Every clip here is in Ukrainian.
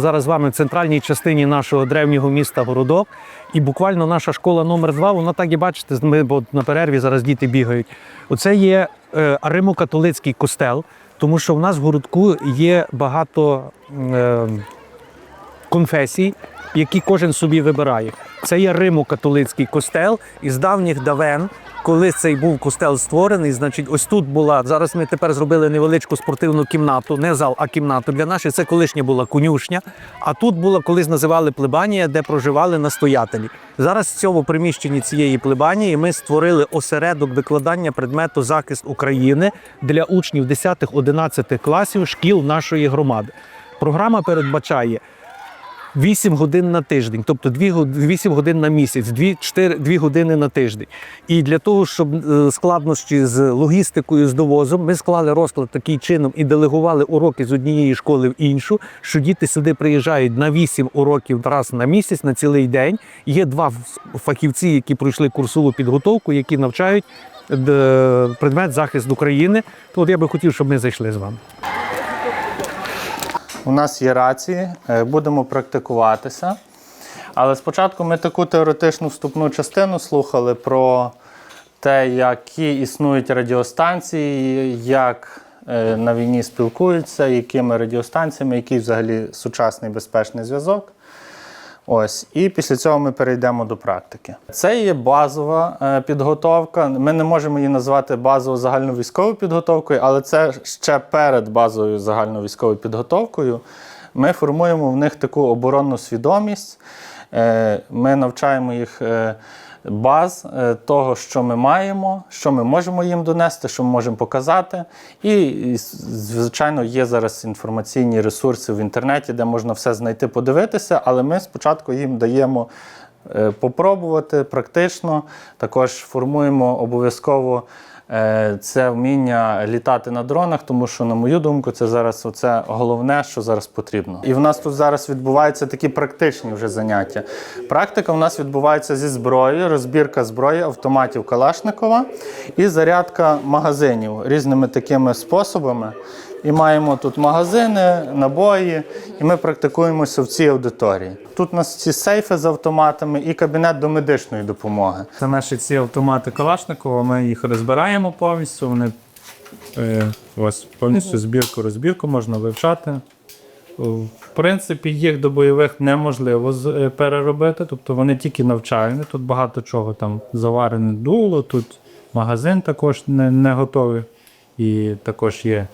Зараз з вами в центральній частині нашого древнього міста Городок. І буквально наша школа номер 2 вона так і бачите, ми бо на перерві зараз діти бігають. Оце є е, Римо-католицький костел, тому що в нас в городку є багато е, конфесій, які кожен собі вибирає. Це є Римо-католицький костел із давніх давен. Коли цей був костел створений, значить, ось тут була. Зараз ми тепер зробили невеличку спортивну кімнату, не зал, а кімнату для наших. Це колишня була конюшня. А тут була колись називали плебанія, де проживали настоятелі. Зараз в цьому приміщенні цієї плебанії ми створили осередок викладання предмету захист України для учнів 10-11 класів шкіл нашої громади. Програма передбачає 8 годин на тиждень, тобто 2, год- 8 годин на місяць, 2, 4, 2 години на тиждень. І для того, щоб е, складнощі з логістикою, з довозом, ми склали розклад таким чином і делегували уроки з однієї школи в іншу, що діти сюди приїжджають на 8 уроків раз на місяць, на цілий день. Є два фахівці, які пройшли курсову підготовку, які навчають е, предмет захист України. То от я би хотів, щоб ми зайшли з вами. У нас є рації, е, будемо практикуватися. Але спочатку ми таку теоретичну вступну частину слухали про те, які існують радіостанції, як е, на війні спілкуються, якими радіостанціями, який взагалі сучасний безпечний зв'язок. Ось, і після цього ми перейдемо до практики. Це є базова е, підготовка. Ми не можемо її назвати базовою загальновійськовою підготовкою, але це ще перед базовою загальновійськовою підготовкою. Ми формуємо в них таку оборонну свідомість. Е, Ми навчаємо їх е, баз е, того, що ми маємо, що ми можемо їм донести, що ми можемо показати. І, звичайно, є зараз інформаційні ресурси в інтернеті, де можна все знайти, подивитися, але ми спочатку їм даємо е, попробувати практично. Також формуємо обов'язково це вміння літати на дронах, тому що, на мою думку, це зараз оце головне, що зараз потрібно. І в нас тут зараз відбуваються такі практичні вже заняття. Практика у нас відбувається зі зброєю, розбірка зброї, автоматів Калашникова і зарядка магазинів різними такими способами. І маємо тут магазини, набої, і ми практикуємося в цій аудиторії. Тут у нас ці сейфи з автоматами і кабінет до медичної допомоги. Це наші ці автомати Калашникова. Ми їх розбираємо повністю. Вони е, ось повністю збірку розбірку можна вивчати. В принципі, їх до бойових неможливо е, переробити, тобто вони тільки навчальні. Тут багато чого там заварене дуло, тут магазин також не, не готовий. І також є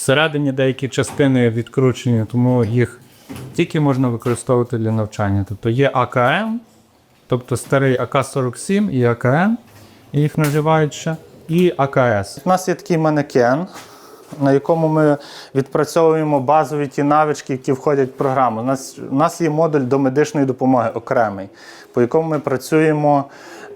всередині деякі частини відкручені, тому їх тільки можна використовувати для навчання. Тобто є АКМ, Тобто старий АК-47 і АКН, їх називають ще, і АКС. У нас є такий манекен, на якому ми відпрацьовуємо базові ті навички, які входять в програму. У нас, у нас є модуль до медичної допомоги окремий, по якому ми працюємо.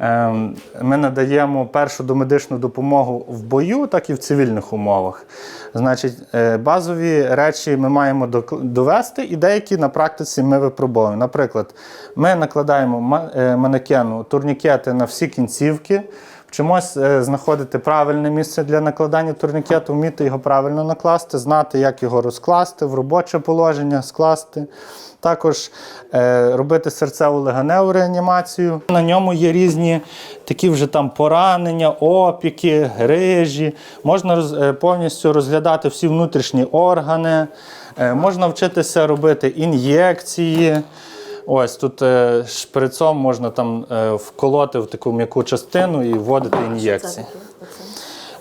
Ем, Ми надаємо першу домедичну допомогу в бою, так і в цивільних умовах. Значить, е, базові речі ми маємо довести, і деякі на практиці ми випробовуємо. Наприклад, ми накладаємо е, манекену турнікети на всі кінцівки. Вчимось е, знаходити правильне місце для накладання турнікету, вміти його правильно накласти, знати, як його розкласти, в робоче положення скласти. Також е, робити серцеву легеневу реанімацію. На ньому є різні такі вже там поранення, опіки, грижі. Можна е, повністю розглядати всі внутрішні органи, можна вчитися робити ін'єкції. Ось тут е, шприцом можна там е, вколоти в таку м'яку частину і вводити ін'єкції.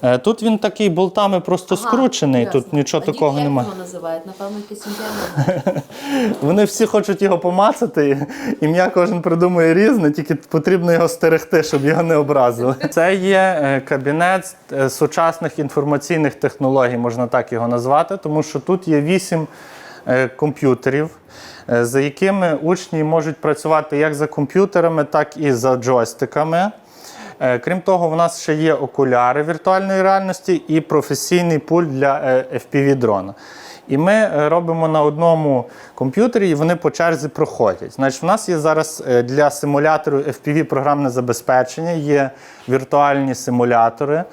Е, Тут він такий болтами просто скручений, тут нічого такого немає. немає. Як його називають? Напевно, якийсь інтернет. Вони всі хочуть його помацати, ім'я кожен придумує різне, тільки потрібно його стерегти, щоб його не образили. Це є кабінет сучасних інформаційних технологій, можна так його назвати, тому що тут є вісім комп'ютерів, е, за якими учні можуть працювати як за комп'ютерами, так і за джойстиками. Е, Крім того, в нас ще є окуляри віртуальної реальності і професійний пульт для е, FPV-дрона. І ми е, робимо на одному комп'ютері, і вони по черзі проходять. Значить, в нас є зараз е, для симулятору FPV програмне забезпечення, є віртуальні симулятори,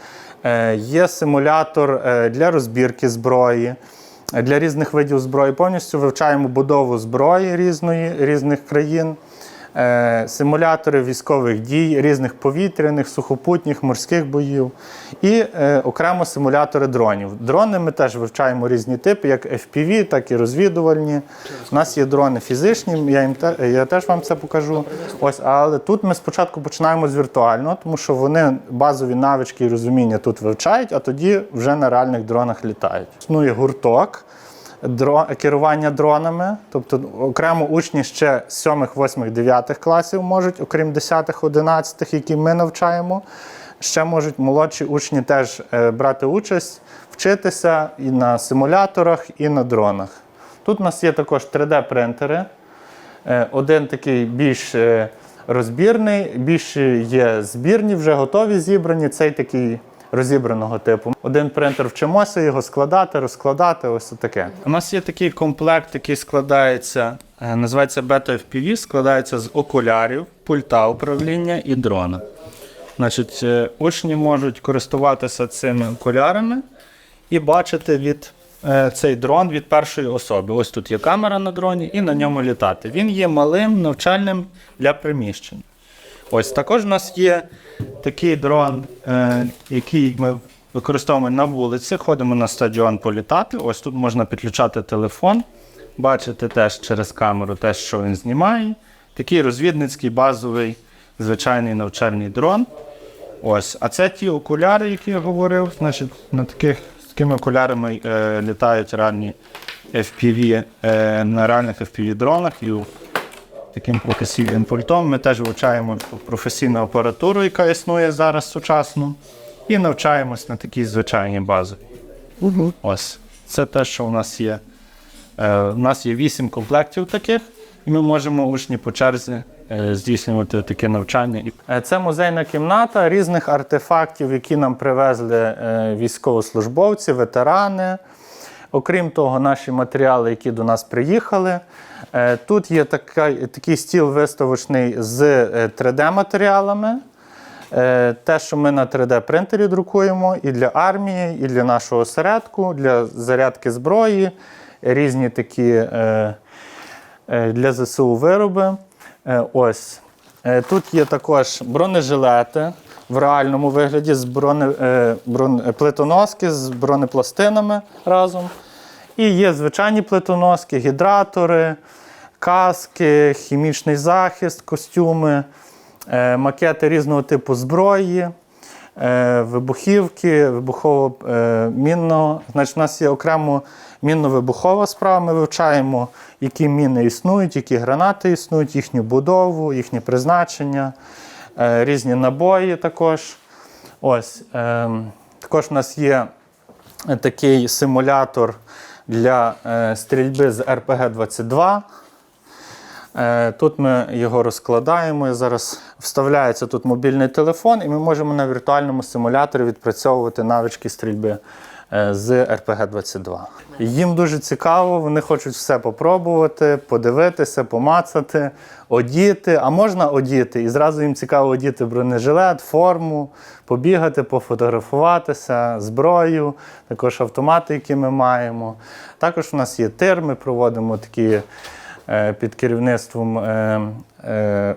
е, є симулятор е, для розбірки зброї. Для різних видів зброї. Повністю вивчаємо будову зброї різної, різних країн, симулятори військових дій, різних повітряних, сухопутніх, морських боїв і е, окремо симулятори дронів. Дрони ми теж вивчаємо різні типи, як FPV, так і розвідувальні. У нас є дрони фізичні, я, їм я теж вам це покажу. Ось, але тут ми спочатку починаємо з віртуального, тому що вони базові навички і розуміння тут вивчають, а тоді вже на реальних дронах літають. Існує гурток. Дро... керування дронами, тобто окремо учні ще з 7, 8, 9 класів можуть, окрім 10, 11, які ми навчаємо. Ще можуть молодші учні теж е, брати участь, вчитися і на симуляторах, і на дронах. Тут у нас є також 3D-принтери. Е, Один такий більш е, розбірний, більше є збірні, вже готові зібрані. Цей такий розібраного типу. Один принтер вчимося його складати, розкладати. Ось таке. У нас є такий комплект, який складається, е, називається Beta FPV, складається з окулярів, пульта управління і дрона. Значить, е, учні можуть користуватися цими окулярами і бачити від е, цей дрон від першої особи. Ось тут є камера на дроні, і на ньому літати. Він є малим навчальним для приміщень. Ось також у нас є такий дрон, е, який ми використовуємо на вулиці. Ходимо на стадіон політати. Ось тут можна підключати телефон, бачити теж через камеру те, що він знімає. Такий розвідницький базовий звичайний навчальний дрон. Ось, а це ті окуляри, які я говорив. Значить, на таких з такими окулярами е, літають реальні FPV, е, на реальних FPV дронах і таким професійним пультом. Ми теж вивчаємо професійну апаратуру, яка існує зараз сучасну, і навчаємось на такій звичайній базі. Ось, це те, що у нас є. Е, у нас є вісім комплектів таких, і ми можемо учні по черзі е, здійснювати таке навчання. Е, Це музейна кімната різних артефактів, які нам привезли е, військовослужбовці, ветерани. Окрім того, наші матеріали, які до нас приїхали. Е, Тут є така, такий стіл виставочний з 3D-матеріалами. Е, Те, що ми на 3D-принтері друкуємо і для армії, і для нашого осередку, для зарядки зброї, різні такі е, е, для ЗСУ вироби. Е, Ось. Е, Тут є також бронежилети в реальному вигляді з броне, е, брон- плитоноски з бронепластинами разом. І є звичайні плитоноски, гідратори, каски, хімічний захист, костюми, е, макети різного типу зброї, е, вибухівки, вибухово-мінного. Значить, у нас є окремо мінно-вибухова справа. Ми вивчаємо, які міни існують, які гранати існують, їхню будову, їхнє призначення, е, різні набої також. Ось, е, також у нас є такий симулятор для е, стрільби з РПГ-22. Е, Тут ми його розкладаємо. і Зараз вставляється тут мобільний телефон, і ми можемо на віртуальному симуляторі відпрацьовувати навички стрільби е, з РПГ-22. Їм дуже цікаво, вони хочуть все попробувати, подивитися, помацати, одіти. А можна одіти, і зразу їм цікаво одіти бронежилет, форму, побігати, пофотографуватися, зброю, також автомати, які ми маємо. Також у нас є тир, ми проводимо такі е, під керівництвом е, е,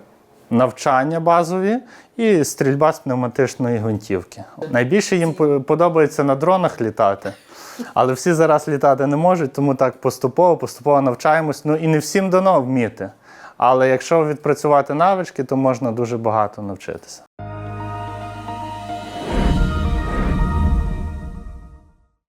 навчання базові і стрільба з пневматичної гвинтівки. Найбільше їм подобається на дронах літати. Але всі зараз літати не можуть, тому так поступово, поступово навчаємось. Ну і не всім дано вміти. Але якщо відпрацювати навички, то можна дуже багато навчитися.